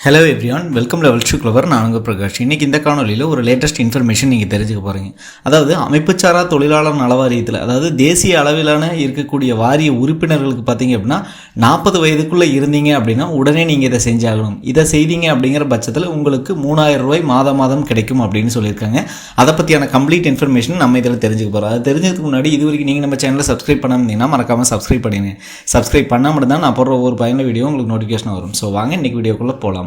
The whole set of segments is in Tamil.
Hello everyone welcome level shoe clever நான் உங்கள் பிரகாஷ். இன்றைக்கி இந்த காணொலியில் ஒரு லேட்டஸ்ட் இன்ஃபர்மேஷன் நீங்கள் தெரிஞ்சுக்க போகிறீங்க அதாவது அமைப்புச்சாரா தொழிலாளர் நல வாரியத்தில் அதாவது தேசிய அளவிலான இருக்கக்கூடிய வாரிய உறுப்பினர்களுக்கு பார்த்தீங்க அப்படின்னா நாற்பது வயதுக்குள்ளே இருந்தீங்க அப்படின்னா உடனே நீங்கள் இதை செஞ்சாகணும். இதை செய்தீங்க அப்படிங்கிற பட்சத்தில் உங்களுக்கு மூணாயிரம் ரூபாய் மாதம் மாதம் கிடைக்கும் அப்படின்னு சொல்லியிருக்காங்க. அதை பற்றியான கம்ப்ளீட் இன்ஃபர்மேஷன் நம்ம இதில் தெரிஞ்சுக்க போகிறோம் அது தெரிஞ்சதுக்கு முன்னாடி இது வரைக்கும் நீங்கள் நம்ம சேனலை சப்ஸ்கிரைப் பண்ணாம மறக்காமல் சப்ஸ்கிரைப் பண்ணிடுங்க சப்ஸ்கிரைப் பண்ணாமல் தான் நான் போடுற ஒரு பயனுள்ள வீடியோ உங்களுக்கு நோட்டிஃபிகேஷன் வரும். ஸோ வாங்க இன்றைக்கி வீடியோக்குள்ளே போகலாம்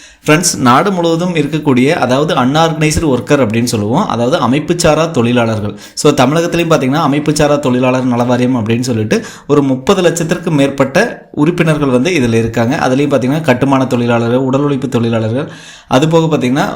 ஃப்ரெண்ட்ஸ் நாடு முழுவதும் இருக்கக்கூடிய அதாவது அன்ஆர்கனைஸ்டு ஒர்க்கர் அப்படின்னு சொல்லுவோம். அதாவது அமைப்புச்சாரா தொழிலாளர்கள். ஸோ தமிழகத்திலையும் பார்த்தீங்கன்னா அமைப்புச்சாரா தொழிலாளர் நலவாரியம் அப்படின்னு சொல்லிட்டு ஒரு முப்பது லட்சத்திற்கு மேற்பட்ட உறுப்பினர்கள் வந்து இதில் இருக்காங்க. அதுலேயும் பார்த்தீங்கன்னா கட்டுமான தொழிலாளர்கள் உடல் உழைப்பு தொழிலாளர்கள். அதுபோக பார்த்தீங்கன்னா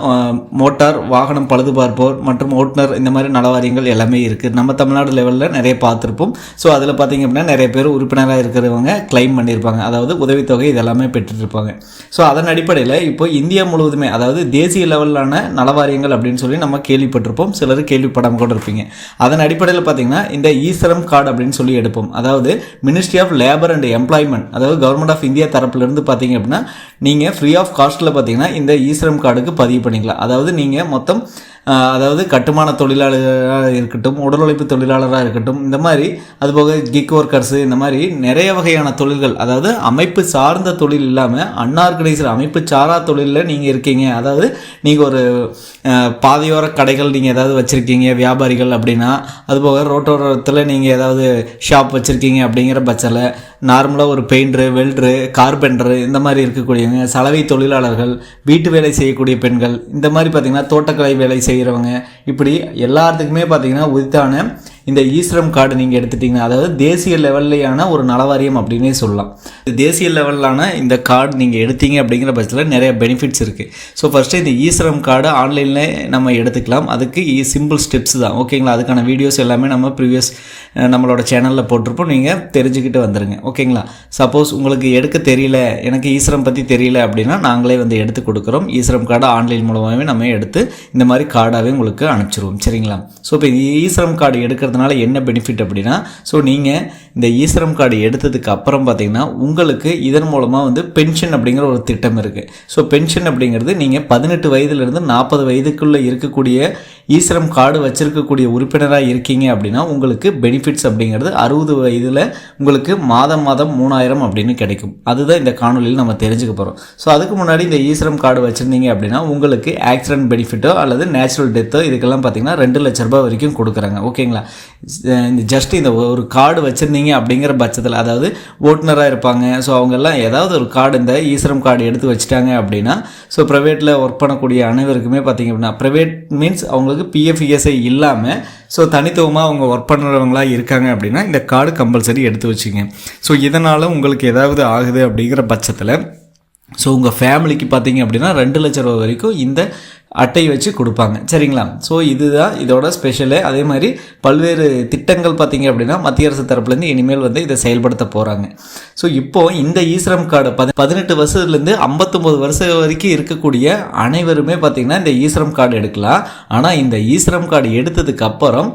மோட்டார் வாகனம் பழுதுபார்ப்போர் மற்றும் ஓட்டுநர் இந்த மாதிரி நலவாரியங்கள் எல்லாமே இருக்குது நம்ம தமிழ்நாடு லெவலில் நிறைய பார்த்துருப்போம் ஸோ அதில் பார்த்தீங்க அப்படின்னா நிறைய பேர் உறுப்பினராக இருக்கிறவங்க கிளைம் பண்ணியிருப்பாங்க அதாவது உதவித்தொகை இதெல்லாமே பெற்றுருப்பாங்க ஸோ அதன் அடிப்படையில் இப்போ இந்தியா முழுவதுமே அதாவது தேசிய லெவலான நலவாரியங்கள் அப்படின்னு சொல்லி நம்ம கேள்விப்பட்டிருப்போம். சிலர் கேள்விப்படாமல் கூட இருப்பீங்க. அதன் அடிப்படையில் பார்த்தீங்கன்னா இந்த ஈஸ்வரம் கார்டு அப்படின்னு சொல்லி எடுப்போம். அதாவது ministry of labour and employment அதாவது கவர்மெண்ட் ஆஃப் இந்தியா தரப்புலேருந்து பார்த்தீங்க அப்படின்னா நீங்கள் ஃப்ரீ ஆஃப் காஸ்ட்டில் பார்த்தீங்கன்னா இந்த ஈஸ்வரம் கார்டுக்கு பதிவு பண்ணிக்கலாம். அதாவது நீங்கள் மொத்தம் அதாவது கட்டுமான தொழிலாளராக இருக்கட்டும் உடல் உழைப்பு தொழிலாளராக இருக்கட்டும் இந்த மாதிரி அதுபோக கிக் ஒர்க்கர்ஸு இந்த மாதிரி நிறைய வகையான தொழில்கள் அதாவது அமைப்பு சார்ந்த தொழில் இல்லாமல் அன்னார்கனைசர் அமைப்பு சாரா தொழிலில் நீங்கள் இருக்கீங்க. அதாவது நீங்கள் ஒரு பாதையோர கடைகள் நீங்கள் ஏதாவது வச்சுருக்கீங்க வியாபாரிகள் அப்படின்னா அதுபோக ரோட்டோரத்தில் நீங்கள் ஏதாவது ஷாப் வச்சுருக்கீங்க அப்படிங்கிற பட்சத்தில் நார்மலாக ஒரு பெயிண்டரு வெல்டரு கார்பெண்டரு இந்த மாதிரி இருக்கக்கூடியவங்க சலவை தொழிலாளர்கள் வீட்டு வேலை செய்யக்கூடிய பெண்கள் இந்த மாதிரி பார்த்திங்கன்னா தோட்டக்கலை வேலை செய்ய செய்கிறவங்க இப்படி எல்லாத்துக்குமே பார்த்திங்கன்னா உரித்தான இந்த ஈஸ்ரம் கார்டு நீங்கள் எடுத்துட்டிங்கன்னா அதாவது தேசிய லெவல்லையான ஒரு நலவாரியம் அப்படின்னே சொல்லலாம். தேசிய லெவலான இந்த கார்டு நீங்கள் எடுத்தீங்க அப்படிங்கிற பட்சத்தில் நிறைய பெனிஃபிட்ஸ் இருக்குது ஸோ ஃபஸ்ட்டு இந்த ஈஸ்ரம் கார்டு ஆன்லைனில் நம்ம எடுத்துக்கலாம். அதுக்கு சிம்பிள் ஸ்டெப்ஸ் தான். ஓகேங்களா அதுக்கான வீடியோஸ் எல்லாமே நம்ம ப்ரீவியஸ் நம்மளோட சேனலில் போட்டிருப்போம். நீங்கள் தெரிஞ்சுக்கிட்டு வந்துடுங்க ஓகேங்களா சப்போஸ் உங்களுக்கு எடுக்க தெரியல எனக்கு ஈஸ்வரம் பற்றி தெரியல அப்படின்னா நாங்களே வந்து எடுத்து கொடுக்குறோம். ஈஸ்வரம் கார்டு ஆன்லைன் மூலமாகவே நம்ம எடுத்து இந்த மாதிரி கார்டாகவே உங்களுக்கு அனுப்பிச்சிருவோம். சரிங்களா? ஸோ இப்போ ஈஸ்வரம் கார்டு எடுக்கிறது எடுக்கிறதுனால என்ன பெனிஃபிட் அப்படின்னா ஸோ நீங்கள் இந்த ஈஸ்ரம் கார்டு எடுத்ததுக்கு அப்புறம் பார்த்தீங்கன்னா உங்களுக்கு இதன் மூலமாக வந்து பென்ஷன் அப்படிங்கிற ஒரு திட்டம் இருக்குது ஸோ பென்ஷன் அப்படிங்கிறது நீங்கள் பதினெட்டு வயதுலேருந்து நாற்பது வயதுக்குள்ளே இருக்கக்கூடிய ஈஸ்வரம் கார்டு வச்சிருக்கக்கூடிய உறுப்பினராக இருக்கீங்க அப்படின்னா உங்களுக்கு பெனிஃபிட்ஸ் அப்படிங்கிறது அறுபது வயதில் உங்களுக்கு மாதம் மாதம் மூணாயிரம் அப்படின்னு கிடைக்கும். அதுதான் இந்த காணொலியில் நம்ம தெரிஞ்சுக்க போகிறோம் ஸோ அதுக்கு முன்னாடி இந்த ஈஸ்வரம் கார்டு வச்சுருந்தீங்க அப்படின்னா உங்களுக்கு ஆக்சிடென்ட் பெனிஃபிட்டோ அல்லது நேச்சுரல் டெத்தோ இதுக்கெல்லாம் பார்த்தீங்கன்னா ரெண்டு லட்ச ரூபாய் வரைக்கும் கொடுக்குறாங்க. ஓகேங்களா இந்த ஜஸ்ட் இந்த ஒரு கார்டு வச்சுருந்தீங்க அப்படிங்கிற பட்சத்தில் அதாவது ஓட்டுநராக இருப்பாங்க. ஸோ அவங்கெல்லாம் ஏதாவது ஒரு கார்டு இந்த ஈஸ்வரம் கார்டு எடுத்து வச்சுட்டாங்க அப்படின்னா ஸோ ப்ரைவேட்டில் ஒர்க் பண்ணக்கூடிய அனைவருக்குமே பார்த்தீங்க அப்படின்னா ப்ரைவேட் மீன்ஸ் அவங்க அவங்களுக்கு பிஎஃப்இஎஸ்ஐ இல்லாமல் ஸோ தனித்துவமாக அவங்க ஒர்க் பண்ணுறவங்களா இருக்காங்க அப்படின்னா இந்த கார்டு கம்பல்சரி எடுத்து வச்சுங்க. ஸோ இதனால் உங்களுக்கு ஏதாவது ஆகுது அப்படிங்கிற பட்சத்தில் ஸோ உங்கள் ஃபேமிலிக்கு பார்த்தீங்க அப்படின்னா ரெண்டு லட்ச ரூபா வரைக்கும் இந்த அட்டை வச்சு கொடுப்பாங்க. சரிங்களா? ஸோ இதுதான் இதோட ஸ்பெஷலு அதே மாதிரி பல்வேறு திட்டங்கள் பார்த்தீங்க அப்படின்னா மத்திய அரசு தரப்புலேருந்து இனிமேல் வந்து இதை செயல்படுத்த போகிறாங்க ஸோ இப்போது இந்த ஈஸ்ரம் கார்டு பதி பதினெட்டு வருஷத்துலேருந்து ஐம்பத்தொம்போது வருஷம் வரைக்கும் இருக்கக்கூடிய அனைவருமே பார்த்திங்கன்னா இந்த ஈஸ்ரம் கார்டு எடுக்கலாம். ஆனால் இந்த ஈஸ்ரம் கார்டு எடுத்ததுக்கு அப்புறம்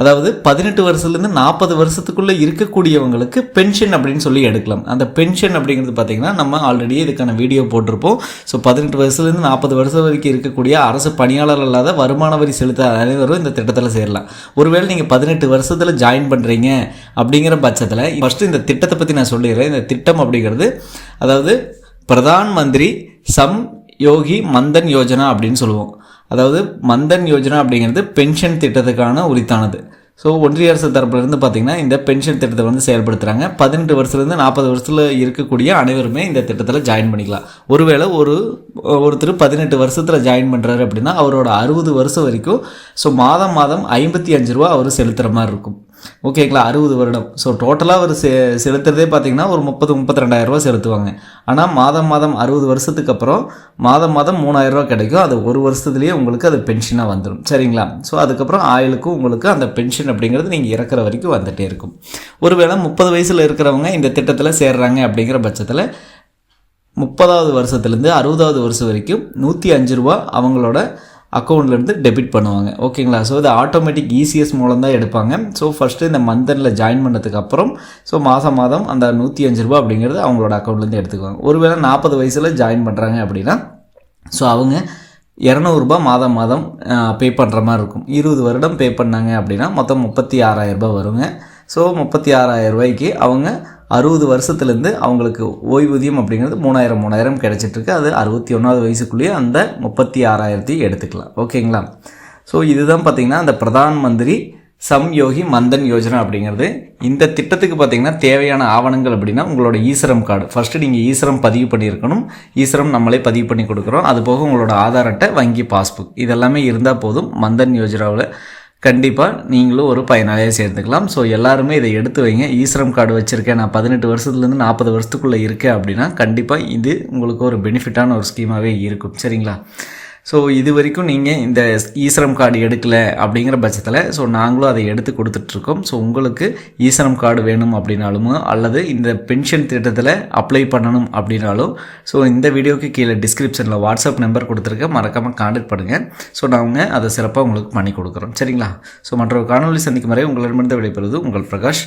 அதாவது பதினெட்டு வருஷத்துலேருந்து நாற்பது வருஷத்துக்குள்ளே இருக்கக்கூடியவங்களுக்கு பென்ஷன் அப்படின்னு சொல்லி எடுக்கலாம். அந்த பென்ஷன் அப்படிங்கிறது பார்த்திங்கன்னா நம்ம ஆல்ரெடி இதுக்கான வீடியோ போட்டிருப்போம். ஸோ பதினெட்டு வருஷத்துலேருந்து நாற்பது வருஷம் வரைக்கும் இருக்கக்கூடிய அரசு பணியாளர் அல்லாத வருமான வரி செலுத்த அனைவரும் இந்த திட்டத்தில் சேரலாம். ஒருவேளை நீங்கள் பதினெட்டு வருஷத்தில் ஜாயின் பண்ணுறீங்க அப்படிங்கிற பட்சத்தில் ஃபஸ்ட்டு இந்த திட்டத்தை பற்றி நான் சொல்லிடுறேன். இந்த திட்டம் அப்படிங்கிறது அதாவது பிரதான் மந்திரி சம் யோகி மந்தன் யோஜனா அப்படின்னு சொல்லுவோம். அதாவது மந்தன் யோஜனா அப்படிங்கிறது பென்ஷன் திட்டத்துக்கான உரித்தானது. ஸோ ஒன்றிய அரசு தரப்புலேருந்து பார்த்தீங்கன்னா இந்த பென்ஷன் திட்டத்தை வந்து செயல்படுத்துகிறாங்க பதினெட்டு வருஷத்துலேருந்து நாற்பது வருஷத்தில் இருக்கக்கூடிய அனைவருமே இந்த திட்டத்தில் ஜாயின் பண்ணிக்கலாம். ஒருவேளை ஒரு ஒருத்தர் பதினெட்டு வருஷத்தில் ஜாயின் பண்ணுறாரு அப்படின்னா அவரோட அறுபது வருஷம் வரைக்கும் ஸோ மாதம் மாதம் ஐம்பத்தி அஞ்சு ரூபா அவர் செலுத்துகிற மாதிரி இருக்கும். ஓகேங்களா அறுபது வருடம். ஸோ டோட்டலாக அவர் செ செலுத்துறதே பார்த்தீங்கன்னா ஒரு முப்பது முப்பத்தி ரெண்டாயிரரூவா செலுத்துவாங்க. ஆனால் மாதம் மாதம் அறுபது வருஷத்துக்கு அப்புறம் மாதம் மாதம் மூணாயிரரூவா கிடைக்கும். அது ஒரு வருஷத்துலேயே உங்களுக்கு அது பென்ஷனாக வந்துடும் சரிங்களா? ஸோ அதுக்கப்புறம் ஆயுளுக்கும் உங்களுக்கு அந்த பென்ஷன் அப்படிங்கிறது நீங்கள் இறக்குற வரைக்கும் வந்துகிட்டே இருக்கும். ஒருவேளை முப்பது வயசில் இருக்கிறவங்க இந்த திட்டத்தில் சேர்றாங்க அப்படிங்கிற பட்சத்தில் முப்பதாவது வருஷத்துலேருந்து அறுபதாவது வருஷம் வரைக்கும் நூற்றி அஞ்சு ரூபா அவங்களோட அக்கௌண்ட்லேருந்து டெபிட் பண்ணுவாங்க. ஓகேங்களா ஸோ இது ஆட்டோமேட்டிக் இசிஎஸ் மூலம் தான் எடுப்பாங்க. ஸோ ஃபஸ்ட்டு இந்த மந்தனில் ஜாயின் பண்ணதுக்கு அப்புறம் ஸோ மாதம் மாதம் அந்த நூற்றி அஞ்சு ரூபா அப்படிங்கிறது அவங்களோட அக்கௌண்ட்லேருந்து எடுத்துக்குவாங்க. ஒருவேளை நாற்பது வயசில் ஜாயின் பண்ணுறாங்க அப்படின்னா ஸோ அவங்க இரநூறுபா மாதம் மாதம் பே பண்ணுற மாதிரி இருக்கும். இருபது வருடம் பே பண்ணாங்க அப்படின்னா மொத்தம் முப்பத்தி ஆறாயிரம் ரூபாய் வருங்க. ஸோ முப்பத்தி ஆறாயிரம் ரூபாய்க்கு அவங்க அறுபது வருஷத்துலேருந்து அவங்களுக்கு ஓய்வூதியம் அப்படிங்கிறது மூணாயிரம் மூணாயிரம் கிடச்சிட்ருக்கு. அது அறுபத்தி ஒன்றாவது வயசுக்குள்ளேயே அந்த முப்பத்தி ஆறாயிரத்தையும் எடுத்துக்கலாம். ஓகேங்களா? ஸோ இதுதான் பார்த்திங்கன்னா அந்த பிரதான் மந்திரி சம்யோகி மந்தன் யோஜனா அப்படிங்கிறது. இந்த திட்டத்துக்கு பார்த்தீங்கன்னா தேவையான ஆவணங்கள் அப்படின்னா உங்களோட ஈஸ்வரம் கார்டு. ஃபஸ்ட்டு நீங்கள் ஈஸ்வரம் பதிவு பண்ணியிருக்கணும். ஈஸ்வரம் நம்மளே பதிவு பண்ணி கொடுக்குறோம். அது போக உங்களோட ஆதார் அட்டை வங்கி பாஸ்புக். இதெல்லாமே இருந்தால் போதும் மந்தன் யோஜனாவில். கண்டிப்பாக நீங்களும் ஒரு பயனாளியாக சேர்த்துக்கலாம் ஸோ எல்லாருமே இதை எடுத்து வைங்க. ஈஸ்ரம் கார்டு வச்சுருக்கேன். நான் பதினெட்டு வருஷத்துலேருந்து நாற்பது வருஷத்துக்குள்ளே இருக்கேன் அப்படின்னா கண்டிப்பாக இது உங்களுக்கு ஒரு பெனிஃபிட்டான ஒரு ஸ்கீமாகவே இருக்கும். சரிங்களா? ஸோ இது வரைக்கும் நீங்கள் இந்த ஈஸ்ரம் கார்டு எடுக்கலை அப்படிங்கிற பட்சத்தில் ஸோ நாங்களும் அதை எடுத்து கொடுத்துட்ருக்கோம். ஸோ உங்களுக்கு ஈஸ்வரம் கார்டு வேணும் அப்படின்னாலும் அல்லது இந்த பென்ஷன் திட்டத்தில் அப்ளை பண்ணணும் அப்படின்னாலும் ஸோ இந்த வீடியோக்கு கீழே டிஸ்கிரிப்ஷனில் வாட்ஸ்அப் நம்பர் கொடுத்துருக்கேன் மறக்காமல் கான்டாக்ட் பண்ணுங்கள் ஸோ நாங்கள் அதை சிறப்பாக உங்களுக்கு பண்ணி கொடுக்குறோம். சரிங்களா? ஸோ மற்றொரு காணொலி சந்திக்கும் வரை உங்களிடமிருந்து விடைபெறுவது உங்கள் பிரகாஷ்.